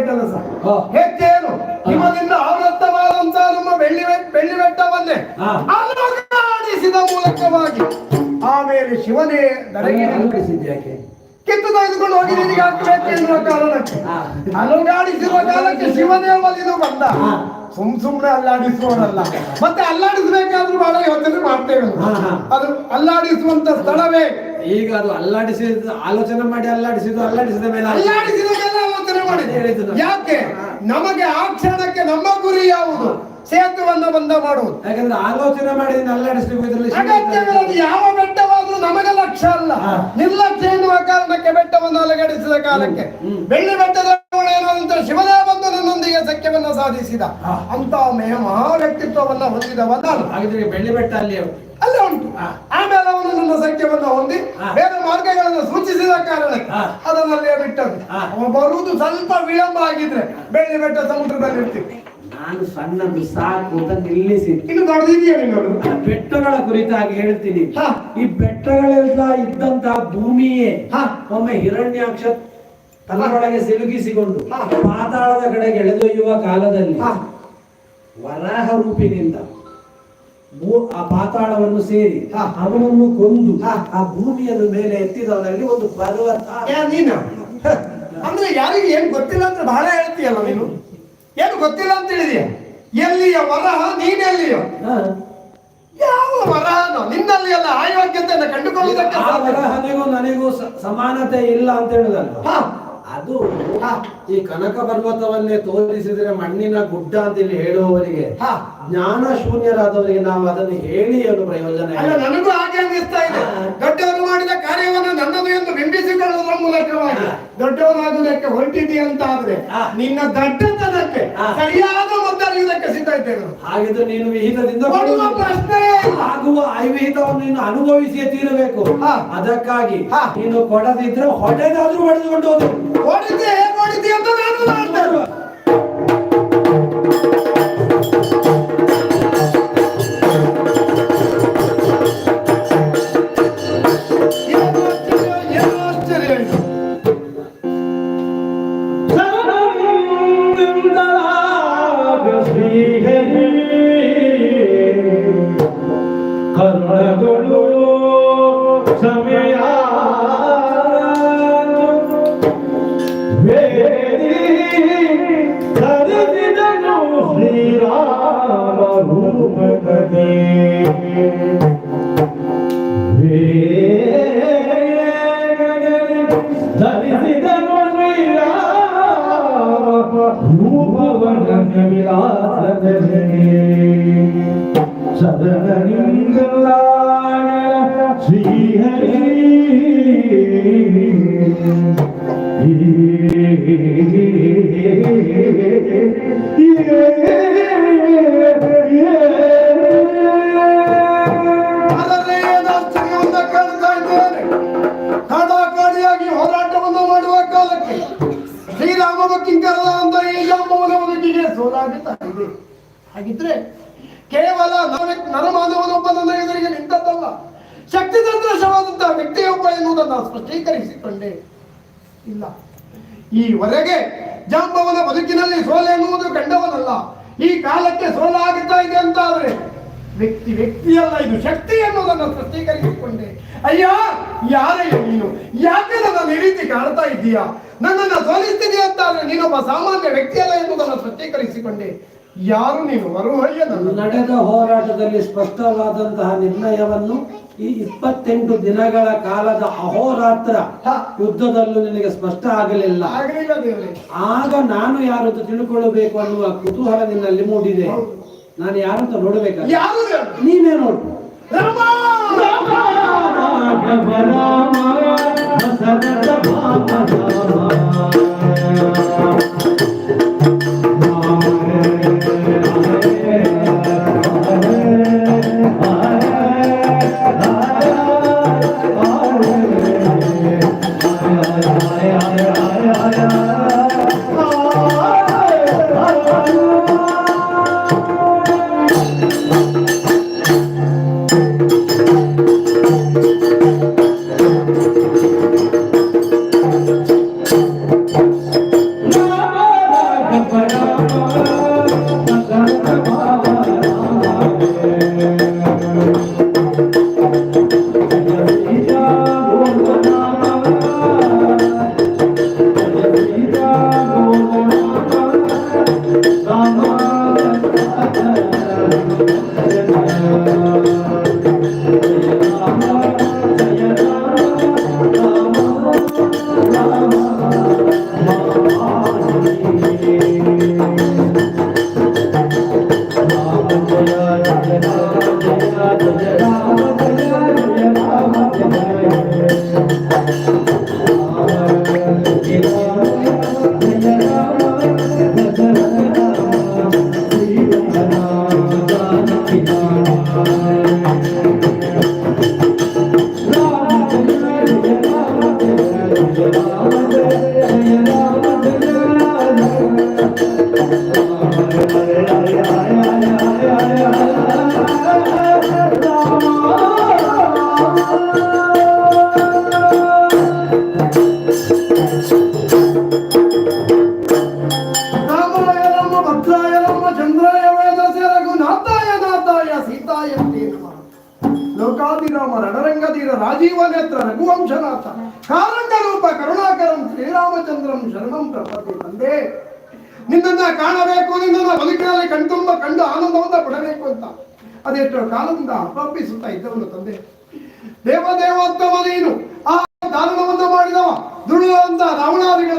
ಯಾವುದೇ ಸರ್. ಹೆಚ್ಚೇನು ಹಿಮದಿಂದ ಆವೃತ್ತವಾದಂತಹ ನಮ್ಮ ಬೆಳ್ಳಿ ಬೆಳ್ಳಿ ಬೆಟ್ಟವನ್ನೇ. ಅಲುಗಾಡಿಸಿದ ಮೂಲಕವಾಗಿ ಆಮೇಲೆ ಶಿವನೇ ನನಗೆ ಅನುಕರಿಸಿದ್ಯಾಕೆ ಕಿತ್ತು ತೆಗೆದುಕೊಂಡು ಹೋಗಿ ನಿನಗೆ ಹಾಕಬೇಕು ಎನ್ನುವ ಕಾರಣಕ್ಕೆ. ಅಲುಗಾಡಿಸಿರುವ ಕಾಲಕ್ಕೆ ಶಿವನೇ ಒಲಿದು ಬಂದ. ಸುಮ್ ಸುಮ್ನೆ ಅಲ್ಲಾಡಿಸುವವನಲ್ಲ ಮತ್ತೆ ಅಲ್ಲಾಡಿಸಬೇಕಾದ್ರೂ ಬಹಳ ಯೋಚನೆ ಮಾಡ್ತೇವೆ. ಅದು ಅಲ್ಲಾಡಿಸುವಂತ ಸ್ಥಳವೇ ಈಗ ಅದು ಅಲ್ಲಾಡಿಸಿದ ಆಲೋಚನೆ ಮಾಡಿ ಅಲ್ಲಾಡಿಸಿದ್ದು ಅಲ್ಲಾಡಿಸಿದ ಮೇಲೆ. ಅಲ್ಲಾಡಿಸಿದ ಮಾಡಿದೆ ಯಾಕೆ? ನಮಗೆ ಆ ಕ್ಷಣಕ್ಕೆ ನಮ್ಮ ಗುರಿ ಯಾವುದು? ಸೇತುವನ್ನ ಬಂದ ಮಾಡುವುದು. ಯಾಕಂದ್ರೆ ಆಲೋಚನೆ ಮಾಡಿ ಅಲ್ಲಾಡಿಸ್ಲಿಕ್ಕೆ ಯಾವ ಬೆಟ್ಟವಾದ್ರೂ ನಮಗೆ ಲಕ್ಷ್ಯ ಅಲ್ಲ. ನಿರ್ಲಕ್ಷ್ಯ ಎನ್ನುವ ಕಾರಣಕ್ಕೆ ಬೆಟ್ಟವನ್ನು ಅಲಗಡಿಸಿದ ಕಾಲಕ್ಕೆ. ಬೆಳ್ಳಿ ಬೆಟ್ಟದ ಅಂತ ಶಿವನೇ ಬಂದು ನನ್ನೊಂದಿಗೆ ಸಖ್ಯವನ್ನ ಸಾಧಿಸಿದ. ಅಂತ ಮೇ ಮಹಾ ವ್ಯಕ್ತಿತ್ವವನ್ನ ಹೊಂದಿದವ ನಾನು ಹಾಗಿದ್ರೆ ಬೆಳ್ಳಿ ಬೆಟ್ಟ ಅಲ್ಲಿ ಅಲ್ಲೇ ಉಂಟು. ಹಾ. ಆಮೇಲೆ ಸತ್ಯವನ್ನು ಹೊಂದಿ. ಬೇರೆ ಮಾರ್ಗಗಳನ್ನು ಸೂಚಿಸಿದ ಕಾರಣಕ್ಕೆ. ಅದನ್ನಲ್ಲೇ ಬಿಟ್ಟದ್ದು. ಬರುವುದು ಸ್ವಲ್ಪ ವಿಳಂಬ ಆಗಿದ್ರೆ ಬೆಳ್ಳಿ ಬೆಟ್ಟ ಸಮುದ್ರದಲ್ಲಿ ಇರ್ತೀವಿ ನಾನು ಸಣ್ಣದು ಸಾಕು ಅಂತ ನಿಲ್ಲಿಸಿ ಇನ್ನು ದೊಡ್ಡದಿದೆಯಾ ಬೆಟ್ಟಗಳ ಕುರಿತಾಗಿ ಹೇಳ್ತೀನಿ. ಈ ಬೆಟ್ಟಗಳೆಲ್ಲ ಇದ್ದಂತಹ ಭೂಮಿಯೇ. ಒಮ್ಮೆ ಹಿರಣ್ಯಾಕ್ಷ ತನ್ನೊಳಗೆ ಸಿಲುಕಿಸಿಕೊಂಡು. ಪಾತಾಳದ ಕಡೆಗೆ ಎಳೆದೊಯ್ಯುವ ಕಾಲದಲ್ಲಿ. ವರಾಹ ರೂಪಿನಿಂದ ಆ ಪಾತಾಳವನ್ನು ಸೇರಿ ಆ ಅವನನ್ನು ಕೊಂದು. ಆ ಭೂಮಿಯನ್ನು ಮೇಲೆ ಎತ್ತಿದವನಲ್ಲಿ ಒಂದು ಪರ್ವತ. ನೀನು. ಅಂದ್ರೆ ಯಾರಿಗೆ ಏನ್ ಗೊತ್ತಿಲ್ಲ ಅಂತ ಬಹಳ ಹೇಳ್ತೀಯಲ್ಲ ನೀನು? ಏನು ಗೊತ್ತಿಲ್ಲ ಅಂತ ಹೇಳಿದೀಯ? ಎಲ್ಲಿಯ ವರಹ ನೀನೆಲ್ಲಿಯೋ. ಯಾವ ವರಹನು? ನಿನ್ನಲ್ಲಿ ಎಲ್ಲ ಆಯೋಗ್ಯತೆಯನ್ನು ಕಂಡುಕೊಳ್ಳುವುದಕ್ಕೆ ಆ ವರಹನಿಗೂ ನನಗೂ ಸಮಾನತೆ ಇಲ್ಲ ಅಂತ ಹೇಳುದಲ್ಲ. ಅದು. ಈ ಕನಕ ಪರ್ವತವನ್ನೇ ತೋರಿಸಿದ್ರೆ ಮಣ್ಣಿನ ಗುಡ್ಡ ಅಂತ ಇಲ್ಲಿ ಹೇಳುವವರಿಗೆ ಹಾ. ಜ್ಞಾನ ಶೂನ್ಯರಾದವರಿಗೆ ನಾವು ಅದನ್ನು ಹೇಳಿ ಅದು ಪ್ರಯೋಜನ. ನನಗೂ ಹಾಗೆ ಅನ್ನಿಸ್ತಾ ಇದೆ. ದೊಡ್ಡವರು ಮಾಡಿದ ಕಾರ್ಯವನ್ನು ನನ್ನದು ಎಂದು ಬಿಂಬಿಸಿಕೊಳ್ಳುವುದರ ಮೂಲಕವಾಗಿ ಹಾ. ದೊಡ್ಡವನಾಗುವುದಕ್ಕೆ ಹೊರಟಿದ್ದೀಯ ಅಂತ ಆದ್ರೆ ಹಾ. ನಿನ್ನ ದಡ್ಡತನಕ್ಕೆ. ಸರಿಯಾದ ಮೊತ್ತರಿಯುವುದಕ್ಕೆ ಸಿದ್ಧ ಇದ್ದೇನೆ ನಾನು. ಹಾಗಿದ್ರೆ ನೀನು ವಿಹಿತದಿಂದ ಪ್ರಶ್ನೆ ಆಗುವ ಐವಿಹಿತವನ್ನು ನೀನು ಅನುಭವಿಸಿಯೇ ತೀರಬೇಕು. ಅದಕ್ಕಾಗಿ. ನೀನು ಕೊಡದಿದ್ರೆ ಹೊಡೆದಾದ್ರೂ ಹೊಡೆದುಕೊಂಡು ಹೋದ್ರು ಹೊಡೆದೇ ಹೇಗೆ ಓಡಿದ್ದಿ ಅಂತ ನಾನು ಮಾಡ್ತೇನೆ Amen. ಹಾಗಿದ್ರೆ ಕೇವಲ ನರ- ನರಮಾನವನೊಬ್ಬ ನನ್ನ ಎದುರಿಗೆ ನಿಂತದ್ದಲ್ಲ. ಶಕ್ತಿ ಸಂತೋಷವಾದಂತಹ ವ್ಯಕ್ತಿಯೊಬ್ಬ ಎನ್ನುವುದನ್ನು ಸ್ಪಷ್ಟೀಕರಿಸಿಕೊಂಡೆ. ಇಲ್ಲ. ಈವರೆಗೆ ಜಾಂಬವನ ಬದುಕಿನಲ್ಲಿ ಸೋಲೆ ಎನ್ನುವುದು ಕಂಡವನಲ್ಲ. ಈ ಕಾಲಕ್ಕೆ ಸೋಲಾಗುತ್ತಾ ಇದೆ ಅಂತ ಆದ್ರೆ ವ್ಯಕ್ತಿ ವ್ಯಕ್ತಿಯಲ್ಲ, ಇದು ಶಕ್ತಿ ಎನ್ನುವುದನ್ನು ಸ್ಪಷ್ಟೀಕರಿಸಿಕೊಂಡೆ. ಅಯ್ಯ ಯಾರಯ್ಯ ನೀನು? ಯಾಕೆ ನನ್ನ ಈ ರೀತಿ ಕಾಣ್ತಾ ಇದ್ದೀಯಾ? ನನ್ನನ್ನು ಸೋಲಿಸ್ತೀನಿ ಅಂತ ಆದ್ರೆ ನೀನೊಬ್ಬ ಸಾಮಾನ್ಯ ವ್ಯಕ್ತಿಯಲ್ಲ ಎನ್ನುವುದನ್ನು ಸ್ಪಷ್ಟೀಕರಿಸಿಕೊಂಡೆ. ಯಾರು ನೀನು ನಡೆದ ಹೋರಾಟದಲ್ಲಿ ಸ್ಪಷ್ಟವಾದಂತಹ ನಿರ್ಣಯವನ್ನು ಈ ಇಪ್ಪತ್ತೆಂಟು ದಿನಗಳ ಕಾಲದ ಅಹೋರಾತ್ರ. ಯುದ್ಧದಲ್ಲೂ ನಿನಗೆ ಸ್ಪಷ್ಟ ಆಗಲಿಲ್ಲ. ಆಗ ನಾನು ಯಾರು ಅಂತ ತಿಳ್ಕೊಳ್ಳಬೇಕು ಅನ್ನುವ ಕುತೂಹಲ ನಿನ್ನಲ್ಲಿ ಮೂಡಿದೆ. ನಾನು ಯಾರು ಅಂತ ನೋಡ್ಬೇಕಾದ್ರೆ ಯಾರು ಹೇಳು? ನೀನೇ ನೋಡು. ರಾಮ!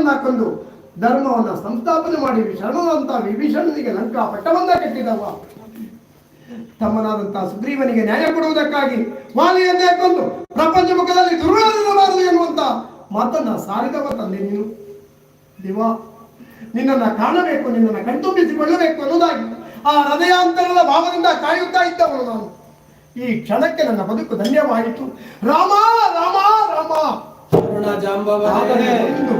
ರಾವಣಾದಿಗಳನ್ನ ಹಾಕೊಂಡು ಧರ್ಮವನ್ನ ಸಂಸ್ಥಾಪನೆ ಮಾಡಿ ಶರಣವಂತ ವಿಭೀಷಣನಿಗೆ ಲಂಕಾ ಪಟ್ಟವನ್ನ ಕಟ್ಟಿದವ. ತಮ್ಮನಾದಂತಹ ಸುಗ್ರೀವನಿಗೆ ನ್ಯಾಯ ಕೊಡುವುದಕ್ಕಾಗಿ ವಾಲಿಯನ್ನೇ ಕೊಂದು ಪ್ರಪಂಚ ಮುಖದಲ್ಲಿ ದುರ್ಯೋಧನಬಾರದು ಎನ್ನುವಂತ ಮಾತನ್ನ ಸಾರಿದವ ತಂದೆ ನೀನು. ದಿವಾ, ನಿನ್ನನ್ನ ಕಾಣಬೇಕು, ನಿನ್ನನ್ನ ಕಣ್ತುಂಬಿಸಿಕೊಳ್ಳಬೇಕು ಅನ್ನೋದಾಗಿ ಆ ಹೃದಯಾಂತರದ ಭಾವದಿಂದ ಕಾಯುತ್ತಾ ಇದ್ದವನು ನಾನು. ಈ ಕ್ಷಣಕ್ಕೆ ನನ್ನ ಬದುಕು ಧನ್ಯವಾಯಿತು. ರಾಮ ರಾಮ ರಾಮ! ಶರಣ ಜಾಂಬವರೇ ಒಂದು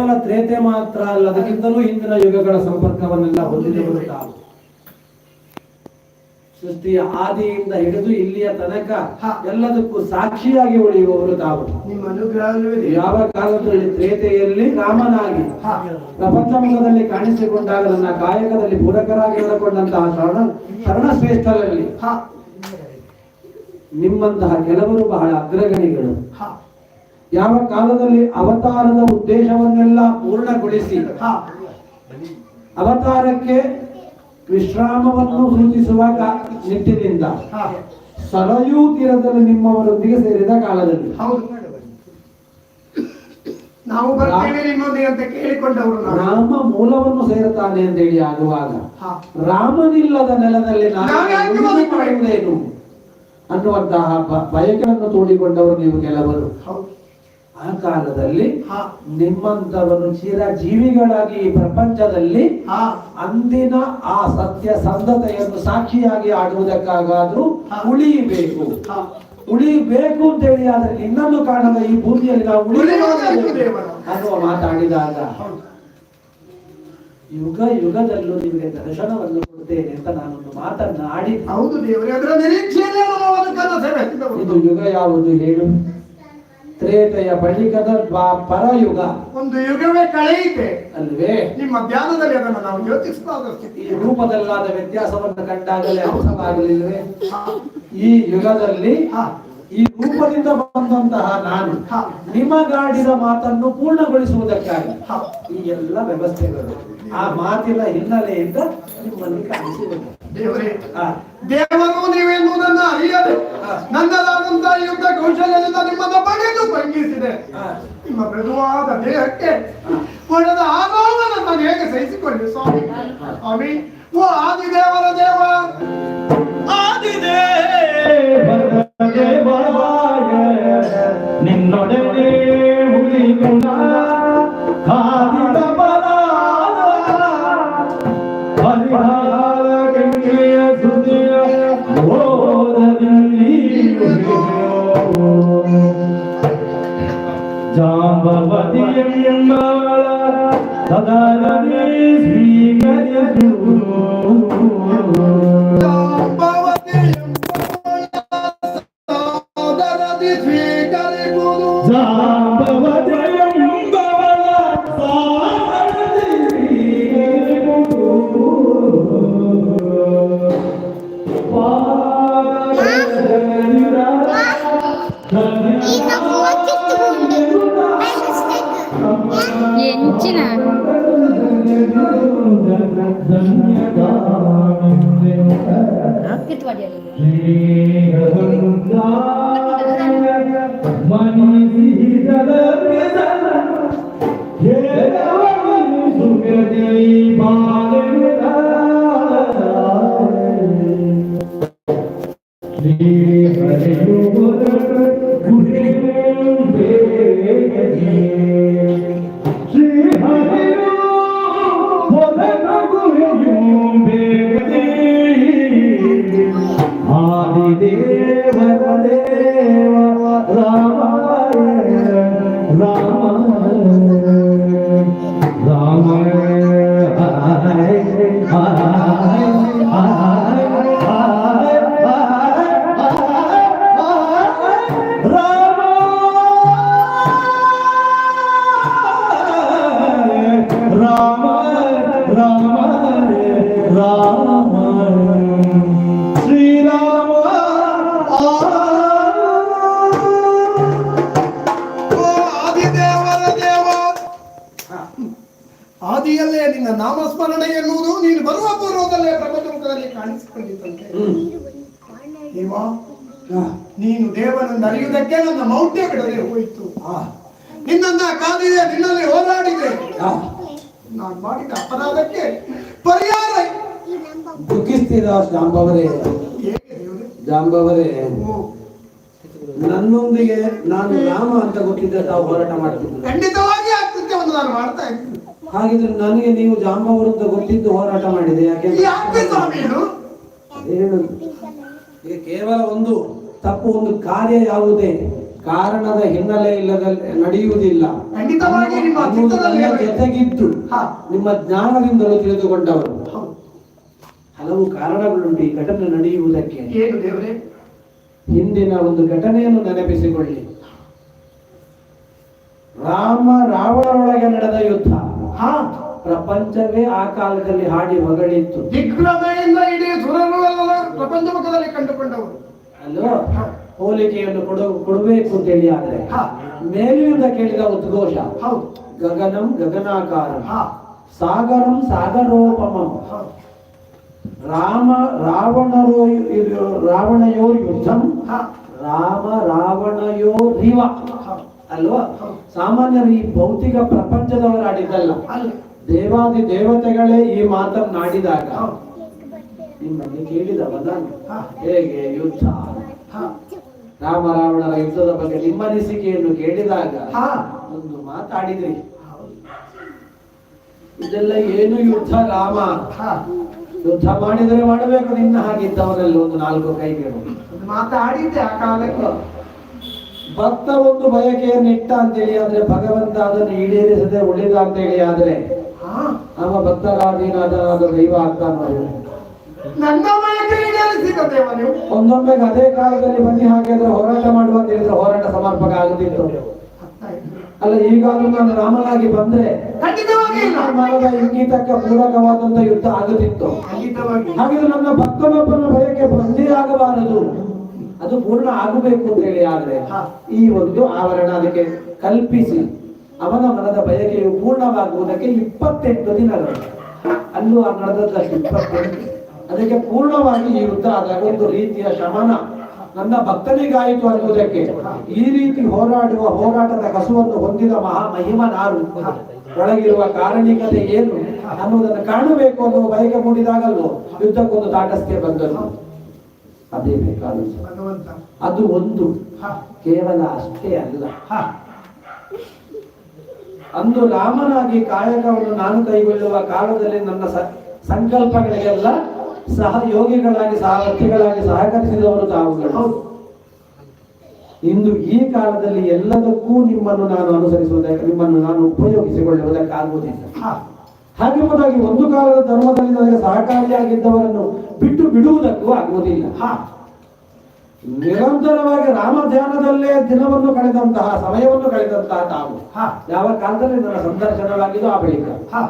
ಕೇವಲ ತ್ರೇತೆ ಮಾತ್ರ ಅಲ್ಲ ಅದಕ್ಕಿಂತಲೂ ಹಿಂದಿನ ಯುಗಗಳ ಸಂಪರ್ಕವನ್ನೆಲ್ಲ ಹೊಂದಿದೆ ತಾವು ಸೃಷ್ಟಿಯ ಆದಿಯಿಂದ ಹಿಡಿದು ಇಲ್ಲಿಯ ತನಕ. ಎಲ್ಲದಕ್ಕೂ ಸಾಕ್ಷಿಯಾಗಿ ಉಳಿಯುವವರು ತಾವು. ಯಾವ ಕಾಲದಲ್ಲಿ ತ್ರೇತೆಯಲ್ಲಿ ರಾಮನಾಗಿ ಹಾ. ಪ್ರಪಂಚ ಮುಖದಲ್ಲಿ ಕಾಣಿಸಿಕೊಂಡಾಗ ನನ್ನ ಕಾಯಕದಲ್ಲಿ ಪೂರಕರಾಗಿ ಹೇಳಿಕೊಂಡಂತಹ ಶರಣ ಶರಣ ಶ್ರೇಷ್ಠರಲ್ಲಿ ನಿಮ್ಮಂತಹ ಕೆಲವರು ಬಹಳ ಅಗ್ರಗಣಿಗಳು. ಯಾವ ಕಾಲದಲ್ಲಿ ಅವತಾರದ ಉದ್ದೇಶವನ್ನೆಲ್ಲ ಪೂರ್ಣಗೊಳಿಸಿ? ಹಾ. ಅವತಾರಕ್ಕೆ ವಿಶ್ರಾಮವನ್ನು ಸೂಚಿಸುವಾಗ ನಿಟ್ಟಿನಿಂದ. ಸರಯೂ ತೀರದಲ್ಲಿ ನಿಮ್ಮವರೊಂದಿಗೆ ಸೇರಿದ ಕಾಲದಲ್ಲಿ. ನಾವು ರಾಮ ಮೂಲವನ್ನು ಸೇರುತ್ತಾನೆ ಅಂತ ಹೇಳಿ ಆಗುವಾಗ ರಾಮನಿಲ್ಲದ ನೆಲದಲ್ಲಿ ನಾನು ಅನ್ನುವಂತಹ ಬಯಕೆಯನ್ನು ತೋಡಿಕೊಂಡವರು ನೀವು ಕೆಲವರು. ಹೌದು. ಆ ಕಾಲದಲ್ಲಿ ನಿಮ್ಮಂತವನು ನಿಮ್ಮಂತವರು ಚಿರಜೀವಿಗಳಾಗಿ ಈ ಪ್ರಪಂಚದಲ್ಲಿ ಅಂದಿನ ಆ ಸತ್ಯ ಸಂಧತೆಯನ್ನು ಸಾಕ್ಷಿಯಾಗಿ ಆಡುವುದಕ್ಕಾಗಾದ್ರೂ. ಉಳಿಯಬೇಕು ಉಳಿಬೇಕು ಅಂತ ಹೇಳಿ ಆದ್ರೆ ನಿನ್ನನ್ನು ಕಾಣದ ಈ ಭೂಮಿಯಲ್ಲಿ ನಾವು. ಅನ್ನುವ ಮಾತಾಡಿದಾಗ ಯುಗ ಯುಗದಲ್ಲೂ ನಿಮಗೆ ದರ್ಶನವನ್ನು ಕೊಡ್ತೇನೆ ಅಂತ ನಾನೊಂದು ಮಾತನ್ನ ಆಡಿ ಹೌದು ಇದು. ಯುಗ ಯಾವುದು ಹೇಳು ತ್ರೇತೆಯ ಬಳಿಕದ ದ್ವಾಪರ ಯುಗ ಒಂದು ಯುಗವೇ ಕಳೆಯಿತೆ ಅಲ್ವೇ? ನಿಮ್ಮ ಧ್ಯಾನದಲ್ಲಿ ಅದನ್ನು ನಾವು ಯೋಚಿಸಬಹುದು ಸ್ಥಿತಿ ಈ ರೂಪದಲ್ಲಾದ ವ್ಯತ್ಯಾಸವನ್ನು ಕಂಡಾಗಲೇ ಅರ್ಥವಾಗಲಿಲ್ವೇ ಈ ಯುಗದಲ್ಲಿ ಈ ರೂಪದಿಂದ ಬಂದಂತಹ ನಾನು. ನಿಮಗಾಡಿದ ಮಾತನ್ನು ಪೂರ್ಣಗೊಳಿಸುವುದಕ್ಕಾಗಿ. ಈ ಎಲ್ಲ ವ್ಯವಸ್ಥೆಗಳು ಆ ಮಾತಿನ ಹಿನ್ನೆಲೆಯಿಂದ ನಿಮ್ಮಲ್ಲಿ ಕಾಣಿಸಿದೆ. ದೇವರು ನೀವೆನ್ನುವುದನ್ನ ಅರಿಯದೆ ನನ್ನದಾದಂತ ಯುದ್ಧ ಕೌಶಲ್ಯದಿಂದ ನಿಮ್ಮನ್ನ ಪಡೆದು ಭಂಗಿಸಿದೆ ಆ, ನಿಮ್ಮ ಮೃದುವಾದ ದೇಹಕ್ಕೆ ಒಳ್ಳೆದ ಆಗೋದನ್ನು ನಾನು ಹೇಗೆ ಸಹಿಸಿಕೊಂಡೆ ಸ್ವಾಮಿ. ಸ್ವಾಮಿ ಓ ಆದಿದೇವರ ದೇವ. ನಿನ್ನೊಡನೆ ಎಂಚಿನ ಕಿತ್ವಾಡಿಯಲ್ಲಿ ಆದಿದೇವರ ನನ್ನೊಂದಿಗೆ ನಾನು ರಾಮ ಅಂತ ಗೊತ್ತಿದ್ದ ತಾವು ಹೋರಾಟ ಮಾಡ್ತಿದ್ದೆ ಖಂಡಿತವಾಗಿ ಆ ಕೃತ್ಯವನ್ನು ನಾನು ಮಾಡ್ತಾ ಇದ್ದೀನಿ. ಹಾಗಿದ್ರೆ ನನಗೆ ನೀವು ಜಾಂಬ ವಿರುದ್ಧ ಗೊತ್ತಿದ್ದು ಹೋರಾಟ ಮಾಡಿದೆ ಯಾಕೆ ಯಾಕೆ ಸ್ವಾಮಿ ಇದು? ಹೇಳುದು ಈಗ ಕೇವಲ ಒಂದು ತಪ್ಪು ಒಂದು ಕಾರ್ಯ ಯಾವುದೇ ಕಾರಣದ ಹಿನ್ನೆಲೆ ಇಲ್ಲದ ನಡೆಯುವುದಿಲ್ಲ. ಖಂಡಿತವಾಗಿ ನಿಮ್ಮ ಜೊತೆಗಿದ್ದು ಹಾ. ನಿಮ್ಮ ಜ್ಞಾನದಿಂದಲೂ ತಿಳಿದುಕೊಂಡವರು. ಹೌದು. ಹಲವು ಕಾರಣಗಳುಂಟು ಈ ಘಟನೆ ನಡೆಯುವುದಕ್ಕೆ. ಏನು ದೇವರೇ? ಹಿಂದಿನ ಒಂದು ಘಟನೆಯನ್ನು ನೆನಪಿಸಿಕೊಳ್ಳಿ. ರಾಮ ರಾವಣರೊಳಗೆ ನಡೆದ ಯುದ್ಧ. ಹಾ ಪ್ರಪಂಚವೇ ಆ ಕಾಲದಲ್ಲಿ ಹಾಡಿ ಹೊಗಳಿತ್ತು. ದಿಗ್ಭ್ರಮೆಯಿಂದ ಇಡೀ ಪ್ರಪಂಚ ಮುಖದಲ್ಲಿ ಕಂಡುಕೊಂಡವರು ಅಲ್ಲೋ ಹೋಲಿಕೆಯನ್ನು ಕೊಡ ಕೊಡಬೇಕು ಅಂತೇಳಿ ಆದ್ರೆ ಹಾ. ಮೇಲಿನಿಂದ ಕೇಳಿದ ಉದ್ಘೋಷ. ಹೌದು. ಗಗನಂ ಗಗನಾಕಾರ. ಹಾ. ಸಾಗರಂ ಸಾಗರೋಪಮಂ. ರಾಮ ರಾವಣರು ರಾವಣಯೋ ಯುದ್ಧಂ. ರಾಮ ರಾವಣಯೋ ರೀವ. ಅಲ್ವಾ? ಸಾಮಾನ್ಯರು ಈ ಭೌತಿಕ ಪ್ರಪಂಚದವರು ಆಡಿದ್ದಲ್ಲ. ದೇವಾದಿ ದೇವತೆಗಳೇ ಈ ಮಾತನ್ನು ಆಡಿದಾಗ ಹೌದು ನಿಮ್ಮಲ್ಲಿ ಕೇಳಿದ ಬದಾನ. ಹೇಗೆ ಯುದ್ಧ? ಹಾ. ರಾಮ ರಾವಣರ ಯುದ್ಧದ ಬಗ್ಗೆ ನಿಮ್ಮ ಅನಿಸಿಕೆಯನ್ನು ಕೇಳಿದಾಗ ಒಂದು ಮಾತಾಡಿದ್ರಿ. ಇದೆಲ್ಲ ಏನು ಯುದ್ಧ ರಾಮ? ಯುದ್ಧ ಮಾಡಿದರೆ ಮಾಡಬೇಕು ನಿನ್ನ ಹಾಗಿದ್ದವನಲ್ಲಿ ಒಂದು ನಾಲ್ಕು ಕೈಗಳು ಮಾತಾಡಿದ್ದೆ ಆ ಕಾಲಕ್ಕೆ. ಭಕ್ತ ಒಂದು ಬಯಕೆಯನ್ನು ಇಟ್ಟ ಅಂತೇಳಿ ಆದ್ರೆ ಭಗವಂತ ಅದನ್ನು ಈಡೇರಿಸದೆ ಉಳಿದ ಅಂತೇಳಿ ಆದ್ರೆ ನಮ್ಮ ಭಕ್ತರಾದೀನಾದ ದೈವ ಆಗ್ತಾನೋ ನನ್ನ ಒಂದೊಮ್ಮೆ ಅದೇ ಕಾಲದಲ್ಲಿ ಬನ್ನಿ ಹಾಕಿದ್ರೆ ಹೋರಾಟ ಮಾಡುವ ಅಂತ ಹೇಳಿದ್ರೆ ಹೋರಾಟ ಸಮರ್ಪಕ ಆಗುತ್ತಿತ್ತು. ಅಲ್ಲ ಈಗಾಗಲೂ ನಾನು ರಾಮನಾಗಿ ಬಂದ್ರೆ ಮರದ ಇಂಗಿತಕ್ಕೆ ಪೂರಕವಾದಂತ ಯುದ್ಧ ಆಗುತ್ತಿತ್ತು ಹಾಗಿದ್ರೆ ನನ್ನ ಭಕ್ತನೊಬ್ಬನ ಭಯಕ್ಕೆ ಬಂದೇ ಆಗಬಾರದು. ಅದು ಪೂರ್ಣ ಆಗಬೇಕು ಅಂತ ಹೇಳಿ ಆದ್ರೆ. ಈ ಒಂದು ಆವರಣ ಅದಕ್ಕೆ ಕಲ್ಪಿಸಿ. ಅವನ ಮನದ ಬಯಕೆಯು ಪೂರ್ಣವಾಗುವುದಕ್ಕೆ ಇಪ್ಪತ್ತೆಂಟು ದಿನಗಳು. ಅಲ್ಲೂ ಆ ನಡೆದದ್ದಷ್ಟು ಇಪ್ಪತ್ತೆಂಟು. ಅದಕ್ಕೆ ಪೂರ್ಣವಾಗಿ ಈ ಯುದ್ಧ ಆದಾಗ ಒಂದು ರೀತಿಯ ಶಮನ. ನನ್ನ ಭಕ್ತನಿಗಾಯಿತು ಅನ್ನುವುದಕ್ಕೆ. ಈ ರೀತಿ ಹೋರಾಡುವ ಹೋರಾಟದ ಕಸುವನ್ನು ಹೊಂದಿದ ಮಹಾ ಮಹಿಮನಾರು. ಒಳಗಿರುವ ಕಾರಣಿಕತೆ ಏನು? ಅನ್ನೋದನ್ನು ಕಾಣಬೇಕು ಅನ್ನೋ ಬಯಕೆ ಮೂಡಿದಾಗಲೂ ಯುದ್ಧಕ್ಕೊಂದು ತಾಟಸ್ಥೆ ಬಂದನು ಅದೇ ಬೇಕಾದ ಅದು ಒಂದು. ಹಾ. ಕೇವಲ ಅಷ್ಟೇ ಅಲ್ಲ. ಅಂದು ರಾಮನಾಗಿ ಕಾಯಕವನ್ನು ನಾನು ಕೈಗೊಳ್ಳುವ ಕಾಲದಲ್ಲಿ ನನ್ನ ಸಂಕಲ್ಪಗಳಿಗೆಲ್ಲ ಸಹಯೋಗಿಗಳಾಗಿ ಸಹವರ್ತಿಗಳಾಗಿ ಸಹಕರಿಸಿದವರು ತಾವುಗಳು. ಇಂದು ಈ ಕಾಲದಲ್ಲಿ ಎಲ್ಲದಕ್ಕೂ ನಿಮ್ಮನ್ನು ನಾನು ಅನುಸರಿಸುವುದಕ್ಕೆ ನಿಮ್ಮನ್ನು ನಾನು ಉಪಯೋಗಿಸಿಕೊಳ್ಳುವುದಕ್ಕಾಗುವುದಿಲ್ಲ ಹಾ. ಹಾಗೆಂಬುದಾಗಿ ಒಂದು ಕಾಲದ ಧರ್ಮದಲ್ಲಿ ನನಗೆ ಸಹಕಾರಿಯಾಗಿದ್ದವರನ್ನು ಬಿಟ್ಟು ಬಿಡುವುದಕ್ಕೂ ಆಗುವುದಿಲ್ಲ. ಹಾ. ನಿರಂತರವಾಗಿ ರಾಮ ಧ್ಯಾನದಲ್ಲೇ ದಿನವನ್ನು ಕಳೆದಂತಹ ಸಮಯವನ್ನು ಕಳೆದಂತಹ ತಾವು. ಹಾ. ಯಾವ ಕಾಲದಲ್ಲಿ ನನ್ನ ಸಂದರ್ಶನವಾಗಿದ್ದು ಆ ಬಳಿಕ. ಹಾ.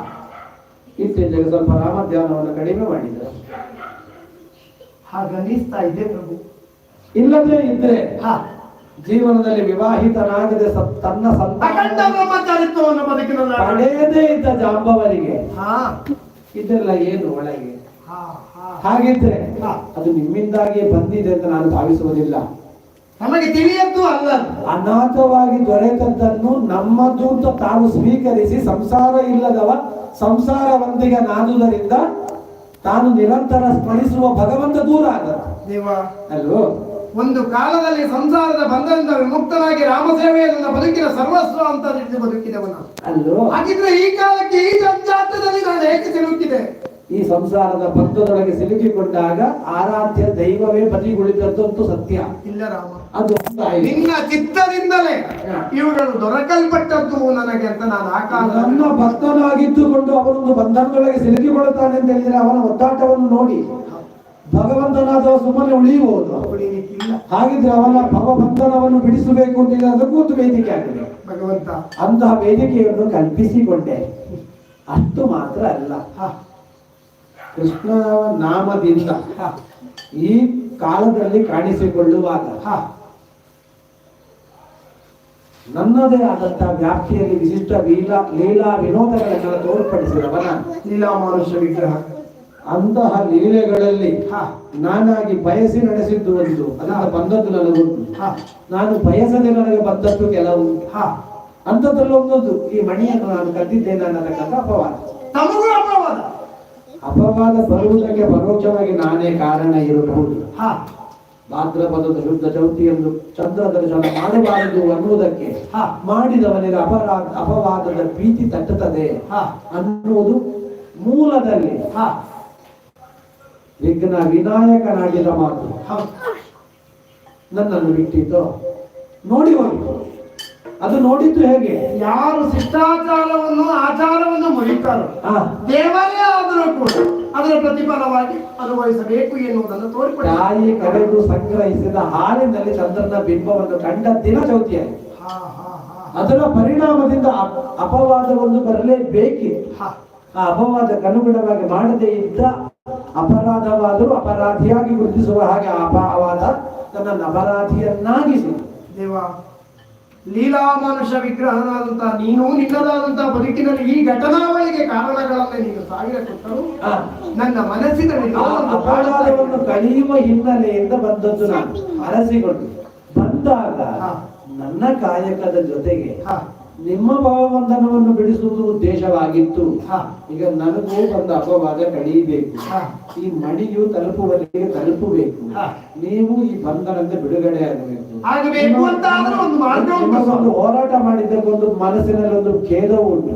ಇತ್ತೀಚೆಗೆ ಸ್ವಲ್ಪ ರಾಮ ಧ್ಯಾನವನ್ನು ಕಡಿಮೆ ಮಾಡಿದರು ಹಾಗನ್ನಿಸ್ತಾ ಇದೆ ಪ್ರಭು. ಇಲ್ಲದೇ ಇದ್ರೆ ಹಾ. ಜೀವನದಲ್ಲಿ ವಿವಾಹಿತನಾಗದೆ ತನ್ನ ಅಖಂಡ ಬ್ರಹ್ಮಚಾರಿತ್ವವನ್ನು ಪಡೆಯದೇ ಇದ್ದ ಜಾಂಬವರಿಗೆ ಹಾ. ಇದೆಲ್ಲ ಏನು ಒಳಗೆ? ಹಾಗಿದ್ರೆ. ಅದು ನಿಮ್ಮಿಂದಾಗಿಯೇ ಬಂದಿದೆ ಅಂತ ನಾನು ಭಾವಿಸುವುದಿಲ್ಲ. ನಮಗೆ ತಿಳಿಯದ್ದು ಅಲ್ಲ. ಅನಾಥವಾಗಿ ದೊರೆತದ್ದನ್ನು ನಮ್ಮದು ಅಂತ ತಾವು ಸ್ವೀಕರಿಸಿ ಸಂಸಾರ ಇಲ್ಲದವ ಸಂಸಾರವಂತಿಗೆ ನಾದುದರಿಂದ ತಾನು ನಿರಂತರ ಸ್ಮರಿಸುವ ಭಗವಂತ ದೂರ ಆದ ನೀವ ಅಲ್ವೋ ಒಂದು ಕಾಲದಲ್ಲಿ ಸಂಸಾರದ ಬಂಧನದಿಂದ ವಿಮುಕ್ತನಾಗಿ ರಾಮಸೇವೆಯ ನನ್ನ ಬದುಕಿನ ಸರ್ವಸ್ವ ಅಂತ ತಿಳಿದು ಬದುಕಿದೆ ಅಲ್ಲೋ? ಹಾಗಿದ್ರೆ ಈ ಕಾಲಕ್ಕೆ ಈ ಸಂಜಾತದಲ್ಲಿ ನಾನು ಏಕೆ ಸಿಲುಕಿದೆ? ಈ ಸಂಸಾರದ ಬಂಧದೊಳಗೆ ಸಿಲುಕಿಕೊಂಡಾಗ ಆರಾಧ್ಯ ದೈವವೇ ಬದಿಗುಳಿದದ್ದು ಸತ್ಯ. ಇಲ್ಲ ರಾಮ. ಅದು. ನಿನ್ನ ಚಿತ್ತದಿಂದಲೇ ಇವುಗಳು ದೊರಕಲ್ಪಟ್ಟದ್ದು ನನಗೆ ಅಂತ ನಾನು ಆ ನನ್ನ ಕಾಲ ಭಕ್ತನಾಗಿದ್ದುಕೊಂಡು ಅವನೊಂದು ಬಂಧನದೊಳಗೆ ಸಿಲುಕಿಕೊಳ್ಳುತ್ತಾನೆ ಅಂತ ಹೇಳಿದ್ರೆ ಅವನ ಒದ್ದಾಟವನ್ನು ನೋಡಿ. ಭಗವಂತನಾದವ ಸುಮ್ಮನೆ ಉಳಿಯುವುದು ಉಳಿಲಿಕ್ಕಿಲ್ಲ ಹಾಗಿದ್ರೆ ಅವನ ಭಗವಂತನವನ್ನು ಬಿಡಿಸಬೇಕು ಅಂತ ಹೇಳಿದ್ರೆ ಅದಕ್ಕೂ ಒಂದು ವೇದಿಕೆ ಆಗಿದೆ ಭಗವಂತ. ಅಂತಹ ವೇದಿಕೆಯನ್ನು ಕಲ್ಪಿಸಿಕೊಂಡೆ. ಅಷ್ಟು ಮಾತ್ರ ಅಲ್ಲ. ಕೃಷ್ಣ ನಾಮದಿಂದ ಈ ಕಾಲದಲ್ಲಿ ಕಾಣಿಸಿಕೊಳ್ಳುವಾಗ ನನ್ನದೇ ಆದಂತಹ ವ್ಯಾಪ್ತಿಯಲ್ಲಿ ವಿಶಿಷ್ಟ ಲೀಲಾ ಲೀಲಾ ವಿನೋದಗಳನ್ನೆಲ್ಲ ತೋರ್ಪಡಿಸಿದವನ ಲೀಲಾಮಾನುಷ ವಿಗ್ರಹ. ಅಂತಹ ಲೀಲೆಗಳಲ್ಲಿ ಹಾ. ನಾನಾಗಿ ಬಯಸಿ ನಡೆಸಿದ್ದು ಒಂದು. ಅದನ್ನ ಬಂದದ್ದು ನನಗೊಂದು ಹಾ. ನಾನು ಬಯಸದೆ ನನಗೆ ಬಂದದ್ದು ಕೆಲವು. ಹಾ. ಅಂಥದ್ರಲ್ಲಿ ಒಂದೊಂದು. ಈ ಮಣಿಯನ್ನು ನಾನು ಕದ್ದಿದ್ದೇನೆ ಅನ್ನತಕ್ಕಂಥ ಅಪವಾದ. ಅಪವಾದ. ಅಪವಾದ ಬರುವುದಕ್ಕೆ ಪರೋಕ್ಷವಾಗಿ ನಾನೇ ಕಾರಣ ಇರಬಹುದು. ಹಾ. ಭಾದ್ರಪದದ ಶುದ್ಧ ಚೌತಿಯಂದು ಚಂದ್ರ ದರ್ಶನ ಮಾಡಬಾರದು ಅನ್ನುವುದಕ್ಕೆ ಹಾ. ಮಾಡಿದವನಿಗೆ ಅಪರಾಧ ಅಪವಾದದ ಭೀತಿ ತಟ್ಟುತ್ತದೆ ಹಾ. ಅನ್ನುವುದು ಮೂಲದಲ್ಲಿ ಹಾ. ವಿಘ್ನ ವಿನಾಯಕನಾಗಿಲ್ಲ ಮಾತು. ನನ್ನನ್ನು ಬಿಟ್ಟಿದ್ದು. ನೋಡಿ ಹೋಗಿ. ಅದು ನೋಡಿದ್ದು ಹೇಗೆ? ಯಾರು ಶಿಷ್ಟಾಚಾರವನ್ನು ಆಚಾರವನ್ನು ಮುರಿತಾರೋ ದೇವರೇ ಆದರೂ ಕೂಡ ಅದರ ಪ್ರತಿಫಲವಾಗಿ ಅನುಭವಿಸಬೇಕು ಎನ್ನುವುದನ್ನು ತೋರಿಕೊಂಡು. ತಾಯಿ ಕರೆದು ಸಂಗ್ರಹಿಸಿದ ಹಾಲಿನಲ್ಲಿ ಚಂದ್ರನ ಬಿಂಬವನ್ನು ಕಂಡ ದಿನ ಚೌತಿಯಾಗಿ. ಅದರ ಪರಿಣಾಮದಿಂದ ಅಪ- ಅಪವಾದವನ್ನು ಬರಲೇಬೇಕಿ? ಆ ಅಪವಾದಕ್ಕೆ ಅನುಗುಣವಾಗಿ ಮಾಡದೇ ಇದ್ದ ಅಪರಾಧವಾದರೂ ಅಪರಾಧಿಯಾಗಿ ಗುರುತಿಸುವ ಹಾಗೆ ಅಪಾವಾದ ನನ್ನನ್ನು ಅಪರಾಧಿಯನ್ನಾಗಿಸಿ ದೇವ ಲೀಲಾ ಮನುಷ್ಯ ವಿಗ್ರಹನಾದಂತಹ ನೀನು ನಿನ್ನದಾದಂತಹ ಬದುಕಿನಲ್ಲಿ ಈ ಘಟನಾವಳಿಗೆ ಕಾರಣಗಳನ್ನೇ ನೀನು ಸಾವಿರ ಕೊಟ್ಟರು. ನನ್ನ ಮನಸ್ಸಿನಲ್ಲಿ ಅಪರಾಧವನ್ನು ಕಳೆಯುವ ಹಿನ್ನೆಲೆಯಿಂದ ಬಂದದ್ದು ನಾನು. ಅರಸಿಕೊಂಡು ಬಂದಾಗ ನನ್ನ ಕಾಯಕದ ಜೊತೆಗೆ ಹಾ. ನಿಮ್ಮ ಭಾವಬಂಧನವನ್ನು ಬಿಡಿಸುವುದು ಉದ್ದೇಶವಾಗಿತ್ತು. ಈಗ ನನಗೂ ಒಂದು ಅಪವಾದ ಕಡಿಯಬೇಕು ಹಾ. ಈ ಮಣಿಯು ತಲುಪುವವರೆಗೆ ತಲುಪಬೇಕು. ನೀವು ಈ ಬಂಧನದ ಬಿಡುಗಡೆ ಆಗಬೇಕು. ಒಂದು ಹೋರಾಟ ಮಾಡಿದ್ದಕ್ಕೊಂದು ಮನಸ್ಸಿನಲ್ಲಿ ಒಂದು ಖೇದ ಉಂಟು.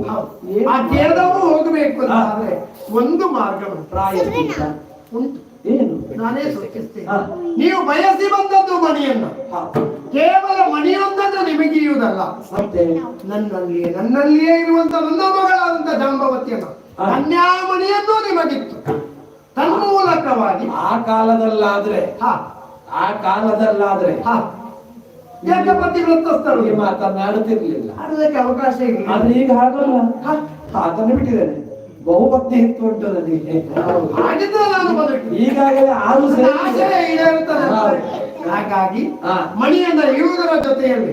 ಹೋಗಬೇಕು. ಒಂದು ಮಾರ್ಗ ಪ್ರಾಯ ಉಂಟು. ಏನು? ನಾನೇ ಸೂಚಿಸ್ತೇನೆ ನೀವು ಬಯಸಿ ಬಂದದ್ದು ಮಣಿಯನ್ನು. ಕೇವಲ ಮಣಿಯೊಂದನ್ನು ನಿಮಗಿಯುವುದಲ್ಲ ಮತ್ತೆ? ನನ್ನಲ್ಲಿಯೇ ನನ್ನಲ್ಲಿಯೇ ಇರುವಂತ ನನ್ನ ಮಗಳಾದಂತ ಜಾಂಬವತಿಯನ್ನು. ಕನ್ಯಾಮಣಿಯನ್ನು ನಿಮಗಿತ್ತು. ತನ್ಮೂಲಕವಾಗಿ. ಆ ಕಾಲದಲ್ಲಾದ್ರೆ ಹಾ. ಆ ಕಾಲದಲ್ಲಾದ್ರೆ ಹಾ. ಯಾಕೆ ಪತಿವ್ರತಸ್ಥರು ಈ ಮಾತನ್ನ ಆಡುತ್ತಿರ್ಲಿಲ್ಲ. ಆಡೋದಕ್ಕೆ ಅವಕಾಶ ಇಲ್ಲ. ಆದ್ರೆ ಈಗ ಹಾಗಲ್ಲ. ಹಾ. ಅದನ್ನು ಬಿಟ್ಟಿದ್ದೇನೆ. ಬಹುಪತ್ನಿ ಇತ್ತು ಉಂಟು ನನಗೆ. ಈಗಾಗಲೇ ಆರು. ಹಾಗಾಗಿ. ಮಣಿಯನ್ನ ಇರುವುದರ ಜೊತೆಯಲ್ಲಿ.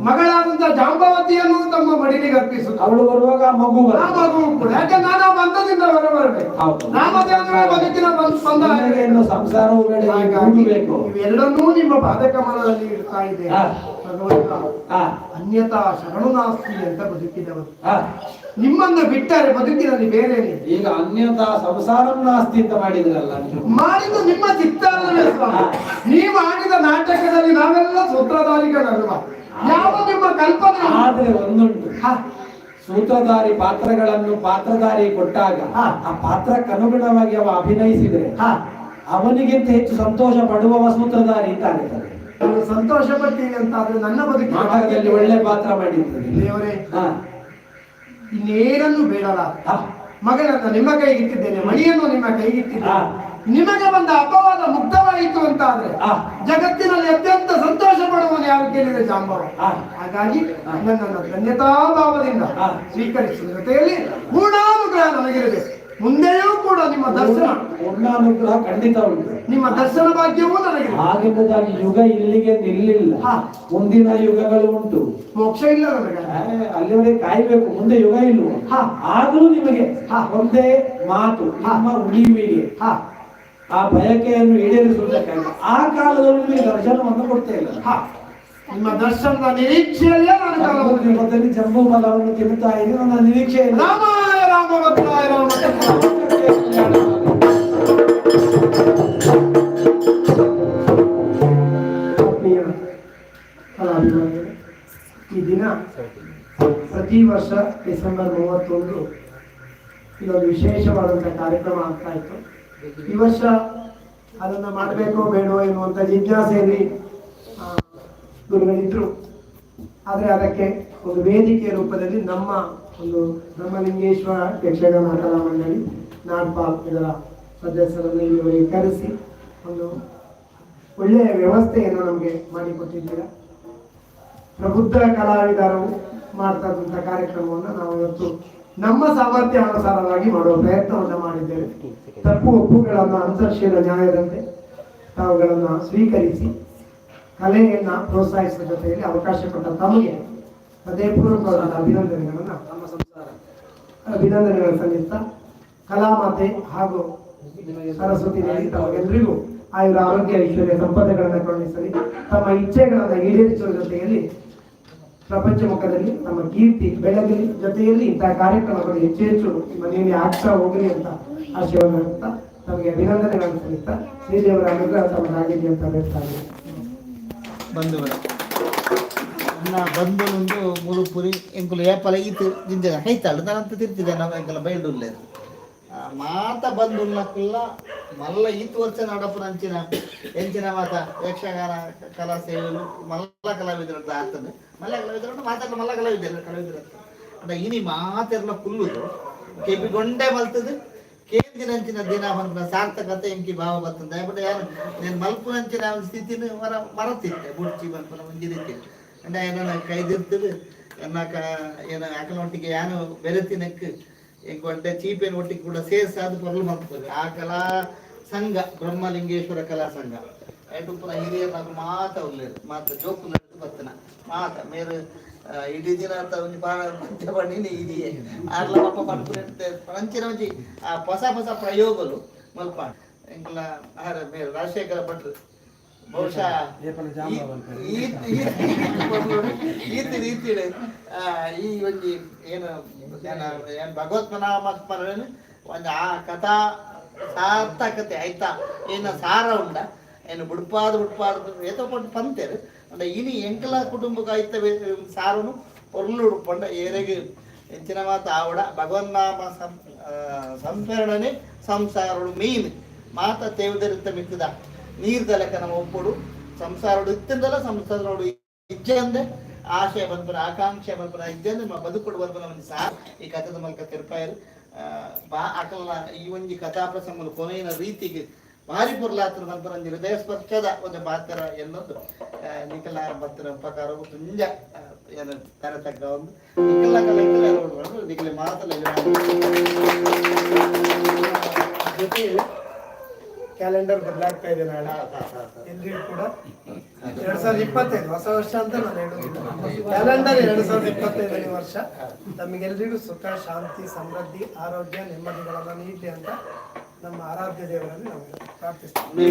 ಮಗಳಾದಂತ ಜಾಂಬವತಿಯನ್ನು ತಮ್ಮ ಮಡಿಲಿಗೆ ಅರ್ಪಿಸು ಅವಳು ಬರುವಾಗ ಮಗು ಮಗು ಆ ಕೂಡ. ಯಾಕೆ ನಾನು ಆ ಬಂಧದಿಂದ ಹೊರ ಬರಬೇಕು. ನಾಮದೇವರ ಬದುಕಿನ ಬಂದ ಸಂಸಾರವು ಬೇಕು ಇವೆಲ್ಲವನ್ನೂ ನಿಮ್ಮ ಪಾದಕಮಲದಲ್ಲಿ ಇಡ್ತಾ ಇದೆ. ಭಗವಂತ ಅನ್ಯತಾ ಶರಣು ನಾಸ್ತಿ ಅಂತ ಬದುಕಿದವರು. ನಿಮ್ಮನ್ನು ಬಿಟ್ಟರೆ ಬದುಕಿನಲ್ಲಿ ಬೇರೆ ಈಗ ಅನ್ಯತ ಸಂಸಾರ ಆಸ್ತಿ ಅಂತ ಮಾಡಿದ್ರಲ್ಲ ನೀವು. ಮಾಡಿದ್ದು ನಿಮ್ಮ ಚಿತ್ತಾರವೇ ಸ್ವಾಮಿ. ನೀವು ಆಡಿದ ನಾಟಕದಲ್ಲಿ ನಾವೆಲ್ಲ ಸೂತ್ರಧಾರಿಗಳಲ್ವ? ಯಾವ ನಿಮ್ಮ ಕಲ್ಪನೆ? ಆದ್ರೆ ಒಂದುಂಟು. ಹಾ, ಸೂತ್ರಧಾರಿ ಪಾತ್ರಗಳನ್ನು ಪಾತ್ರಧಾರಿ ಕೊಟ್ಟಾಗ. ಆ ಪಾತ್ರಕ್ಕೆ ಅನುಗುಣವಾಗಿ ಅವ ಅಭಿನಯಿಸಿದ್ರೆ. ಅವನಿಗಿಂತ ಹೆಚ್ಚು ಸಂತೋಷ ಪಡುವವ ಸೂತ್ರಧಾರಿ ಅಂತ ಆಗುತ್ತದೆ ಸಂತೋಷ ಪಡ್ತೀನಿ ಅಂತ ಆದ್ರೆ ನನ್ನ ಬದುಕಿನಲ್ಲಿ ಬದುಕಿನ ಒಳ್ಳೆ ಪಾತ್ರ ಮಾಡಿದ್ದೀನಿ ದೇವರೇ. ಹಾ. ಇನ್ನೇನನ್ನು ಬೇಡಲ್ಲ. ಮಗನನ್ನ ನಿಮ್ಮ ಕೈಗಿಟ್ಟಿದ್ದೇನೆ ಮಣಿಯನ್ನು ನಿಮ್ಮ ಕೈಗಿಟ್ಟಿದ್ದೇನೆ. ನಿಮಗೆ ಬಂದ ಅಪವಾದ ಮುಕ್ತವಾಯಿತು ಅಂತ ಆದ್ರೆ ಜಗತ್ತಿನಲ್ಲಿ ಅತ್ಯಂತ ಸಂತೋಷ ಪಡುವನು ಯಾರು ಕೇಳಿದ್ರೆ ಜಾಂಬವ ಹಾಗಾಗಿ ನನ್ನನ್ನು ಧನ್ಯತಾ ಭಾವದಿಂದ ಸ್ವೀಕರಿಸಿದ ಸ್ವೀಕರಿಸುವ ಜೊತೆಯಲ್ಲಿ ಪೂರ್ಣಾನುಗ್ರಹ ನನಗಿರಬೇಕು ಮುಂದೆಯೂ ಕೂಡ ನಿಮ್ಮ ದರ್ಶನ. ಪೂರ್ಣಾನುಗ್ರಹ ಖಂಡಿತ ಉಂಟು. ನಿಮ್ಮ ದರ್ಶನ ಭಾಗ್ಯವೂ ನನಗೆ ಹಾಗಿದ್ದಾಗಿ ಯುಗ ಇಲ್ಲಿಗೆ ನಿಲ್ಲಿಲ್ಲ. ಮುಂದಿನ ಯುಗಗಳು ಉಂಟು. ಮೋಕ್ಷ ಇಲ್ಲ ನನಗೆ. ಅಲ್ಲಿವರೆಗೆ ಕಾಯ್ಬೇಕು. ಮುಂದೆ ಯುಗ ಇಲ್ವ ಹಾ. ಆದ್ರೂ ನಿಮಗೆ ಹಾ. ಒಂದೇ ಮಾತು ನಮ್ಮ ಉಳಿವಿಗೆ. ಹಾ. ಆ ಬಯಕೆಯನ್ನು ಈಡೇರಿಸುವುದಕ್ಕಾಗಿ. ಆ ಕಾಲದಲ್ಲಿ ನಿಮಗೆ ದರ್ಶನವನ್ನು ಕೊಡ್ತಾ ಇಲ್ಲ. ಹಾ. ನಿಮ್ಮ ದರ್ಶನದ ನಿರೀಕ್ಷೆಯಲ್ಲೇ ನಾನು ಜಂಬೂ ಮಲವನ್ನು ತಿನ್ನುತ್ತಾ ಇದ್ದೀನಿ ನನ್ನ ನಿರೀಕ್ಷೆ ಇಲ್ಲ ಈ ದಿನ ಪ್ರತಿ ವರ್ಷ ಡಿಸೆಂಬರ್ ಮೂವತ್ತೊಂದು ಇದೊಂದು ವಿಶೇಷವಾದಂಥ ಕಾರ್ಯಕ್ರಮ ಆಗ್ತಾ ಇತ್ತು. ಈ ವರ್ಷ ಅದನ್ನು ಮಾಡಬೇಕೋ ಬೇಡವೋ ಎನ್ನುವಂಥ ಜಿಜ್ಞಾಸೆಯಲ್ಲಿ ಗುರುಗಳಿದ್ರು. ಆದರೆ ಅದಕ್ಕೆ ಒಂದು ವೇದಿಕೆ ರೂಪದಲ್ಲಿ ನಮ್ಮ ಒಂದು ಬ್ರಹ್ಮಲಿಂಗೇಶ್ವರ ಯಕ್ಷಗಾನ ಕಲಾ ಮಂಡಳಿ ನಾಡ್ಪಾಲ್ ಇದರ ಸದಸ್ಯರನ್ನು ಇಲ್ಲಿವರೆಗೆ ಕರೆಸಿ ಒಂದು ಒಳ್ಳೆಯ ವ್ಯವಸ್ಥೆಯನ್ನು ನಮಗೆ ಮಾಡಿಕೊಟ್ಟಿದ್ದೀರಾ. ಪ್ರಬುದ್ಧ ಕಲಾವಿದರು ಮಾಡ್ತಾ ಇದ್ದಂಥ ಕಾರ್ಯಕ್ರಮವನ್ನು ನಾವು ಇವತ್ತು ನಮ್ಮ ಸಾಮರ್ಥ್ಯ ಅನುಸಾರವಾಗಿ ಮಾಡುವ ಪ್ರಯತ್ನವನ್ನು ಮಾಡಿದ್ದೇವೆ. ತಪ್ಪು ಒಪ್ಪುಗಳನ್ನು ಅಂತರ್ಶೀಲ ನ್ಯಾಯದಂತೆ ತಾವುಗಳನ್ನು ಸ್ವೀಕರಿಸಿ ಕಲೆಯನ್ನು ಪ್ರೋತ್ಸಾಹಿಸುವ ಜೊತೆಯಲ್ಲಿ ಅವಕಾಶ ಕೊಟ್ಟ ತಮಗೆ ಹೃದಯಪೂರ್ವಕವಾದ ಅಭಿನಂದನೆಗಳನ್ನು, ನಮ್ಮ ಸಂಸಾರ ಅಭಿನಂದನೆಗಳ ಸಲ್ಲಿಸ್ತಾ ಕಲಾಮಾತೆ ಹಾಗೂ ಸರಸ್ವತಿ ದೇವಿ ತಮಗೆಲ್ಲರಿಗೂ ಆಯುರ ಆರೋಗ್ಯ, ಐಶ್ವರ್ಯ ಸಂಪದಗಳನ್ನು ಕರುಣಿಸಲಿ. ತಮ್ಮ ಇಚ್ಛೆಗಳನ್ನು ಈಡೇರಿಸುವ ಜೊತೆಯಲ್ಲಿ ಪ್ರಪಂಚ ಮುಖದಲ್ಲಿ, ನಮ್ಮ ಕೀರ್ತಿ ಬೆಳಗಲಿ ಜೊತೆಯಲ್ಲಿ ಇಂತಹ ಕಾರ್ಯಕ್ರಮಗಳು ಹೆಚ್ಚು ಹೆಚ್ಚು ಮನೆಯಲ್ಲಿ ಆಗ್ತಾ ಹೋಗಲಿ ಅಂತ ಆಶಯವನ್ನು ಮಾಡುತ್ತಾ ತಮಗೆ ಅಭಿನಂದನೆಗಳನ್ನು ಸಲ್ಲಿಸ್ತಾ, ಶ್ರೀದೇವರ ಅನುಗ್ರಹ ತಮಗಾಗಿದೆ ಅಂತ ಹೇಳ್ತಾ ಇದ್ದೀನಿ. ಅದನ್ನ ಬಂದು ಒಂದು ಪುರಿ ಎಂಕುಲು ಏಪಲ ಈತು ಜಿಂಜ ಹೈತಾಳು. ನಾನಂತ ತಿರ್ತಿದ್ದೆ ನಾವು ಎಂಕಲ ಬಯಲುಲ್ಲೇ ಮಾತ ಬಂದು ಉಲ್ಲಕ್ಕಿಲ್ಲ ಮಲ್ಲ ಈತ್ ವರ್ಷ ನಡಪು ನಂಚಿನ ಎಂಚಿನ ಮಾತ, ಯಕ್ಷಗಾನ, ಕಲಾ ಸೇವೆಗಳು ಮಲ್ಲ ಕಲಾವಿದರದ್ದು ಆಗ್ತದೆ. ಮಲ್ಲ ಕಲಾವಿದ್ರ ಮಾತಾಡ ಮಲ್ಲ ಕಲಾವಿದರು ಕಲಾವಿದ್ರ ಅಂಡ ಇನಿ ಮಾತೆಲ್ಲ ಫುಲ್ಲು ಕೆಪಿ ಗೊಂಡೆ ಮಲ್ತದೆ ಕೇಂದ್ರ ನಂಚಿನ ದಿನ ಬಂದ ಸಾರ್ಥಕತೆ ಎಂಕಿ ಭಾವ ಬರ್ತದೆ ಬಟ್ ಯಾರು, ನೀನು ಮಲ್ಪು ನಂಚಿನ ಸ್ಥಿತಿನ ಮರ, ಮರತಿತ್ತೆ, ಬುಡ್ಚಿ ಮಲ್ಪನ ಮುಂಜಿರಿತಿಲ್ಲ ಅಂಡ ಏನ ಕೈದಿರ್ತದೆ ಎನ್ನಕ ಏನ ಆಕಲ ಒಟ್ಟಿಗೆ ಯಾನು ಬೆರೆತಿನಕ್ ಎಂಕೊಂಡೆ ಚೀಪೇನ ಒಟ್ಟಿಗೆ ಕೂಡ ಸೇರ್ಸಾದ ಪೊರ್ಲು ಮಾಡ್ತದೆ ಆ ಕಲಾ ಸಂಘ, ಬ್ರಹ್ಮಲಿಂಗೇಶ್ವರ ಕಲಾ ಸಂಘ. ಐಟು ಪುರ ಹಿರಿಯ నాకు ಮಾತ ಉಳ್ಳೇರು ಮಾತ ಜೋಕು ನಡೆದು ಬರ್ತನ. ಮಾತ ಮೇರು ಇಡೀ ದಿನ ಮಧ್ಯ ಬಣ್ಣಿನಿ ಇದೆಯೇ. ಆರ್ಲ ಪಾಪ ಪಡ್ಪುರೆಂತೆ ಪಂಚಿನ ಆ, ಹೊಸ ಹೊಸ ಪ್ರಯೋಗಲು ಮಲ್ಪ. ಎಂಕಲ, ಆಹಾರ, ಮೇರು, ರಾಜಶೇಖರ ಭಟ್ರು. ಬಹುಶಃ ಈತಿ ರೀತಿಡ್ ಈ ಒಂಜಿ ಏನು ಏನು ಭಗವತ್ಮನಾಮ ಸ್ಮರಣೆ ಒಂದು ಆ ಕಥಾ ಸಾರ್ಥಕತೆ ಆಯ್ತಾ? ಏನ ಸಾರ ಉಂಡ ಏನು ಬುಡ್ಪಾದ ಬುಡ್ಪಾದ ಏತೋ ಪಟ್ಟು ಪಂತೇರು. ಅಂಡ ಇನಿ ಎಂಕಲ ಕುಟುಂಬಕ್ಕೆ ಆಯ್ತ ಸಾರನು? ಪೊರ್ಲು ಉಡ್ಕೊಂಡ ಏರೆಗೆ ಹೆಚ್ಚಿನ ಮಾತು ಆವಡ. ಭಗವನ್ನಾಮ ಸಂ ಆ, ಸಂಸ್ಮರಣನೆ ಮೀನ್. ಮಾತ ತೇವದರಿತ ಮಿಕ್ಕದ. ನೀರ್ದ ಲೆಕ್ಕ ನಮ್ಮ ಒಪ್ಪುಡು. ಸಂಸಾರೋಡು ಇತ್ತಿಂದಲ ಸಂಸಾರೋಡು ಇಚ್ಛೆ ಅಂದೆ. ಆಶಯ ಬಂದ್ಪನ ಆಕಾಂಕ್ಷೆ ಬಂದ್ಪನ ಇಜ್ಜೆ ಅಂದ್ರೆ ಬದುಕೊಡು ಬದುಕುಡು ಒಂದು ಸಾ ಈ ಕಥದ ಮೂಲಕ ತಿರುಪಾಯರು. ಬಾ ಅಕಲ ಈ ಒಂದು ಕಥಾ ಪ್ರಸಂಗ ಕೊನೆಯ ರೀತಿಗೆ ಭಾರಿ ಪುರ್ಲಾತ್ರ ನಂತರ ಒಂದು ಹೃದಯ ಸ್ಪರ್ಶದ ಒಂದು ಪಾತ್ರ ಎನ್ನೊಂದು. ಆ, ನಿಖಲ ಪ್ರಕಾರ ಪ್ರಕಾರವು ತುಂಜ ಏನು ತರತಕ್ಕ ಒಂದು. ನಿಖಲ ಕಲೆ ಮಾತಲ್ಲ ಕ್ಯಾಲೆಂಡರ್ ಬದಲಾಗ್ತಾ ಇದೆ ನಾಳೆ. ಎಲ್ರಿಗೂ ಕೂಡ. ಎರಡ್ ಸಾವಿರದ ಇಪ್ಪತ್ತೈದು ಹೊಸ ವರ್ಷ ಅಂತ ನಾನು ಹೇಳುದಿಲ್ಲ. ಕ್ಯಾಲೆಂಡರ್ ಎರಡ್ ಸಾವಿರದ ಇಪ್ಪತ್ತೈದನೇ ವರ್ಷ. ತಮಗೆಲ್ರಿಗೂ ಸುಖ ಶಾಂತಿ ಸಮೃದ್ಧಿ ಆರೋಗ್ಯ ನೆಮ್ಮದಿಗಳನ್ನು ನೀಡಲಿ ಅಂತ ನಮ್ಮ ಆರಾಧ್ಯ ದೇವರಲ್ಲಿ ನಾವು ಪ್ರಾರ್ಥಿಸ್ತೀವಿ.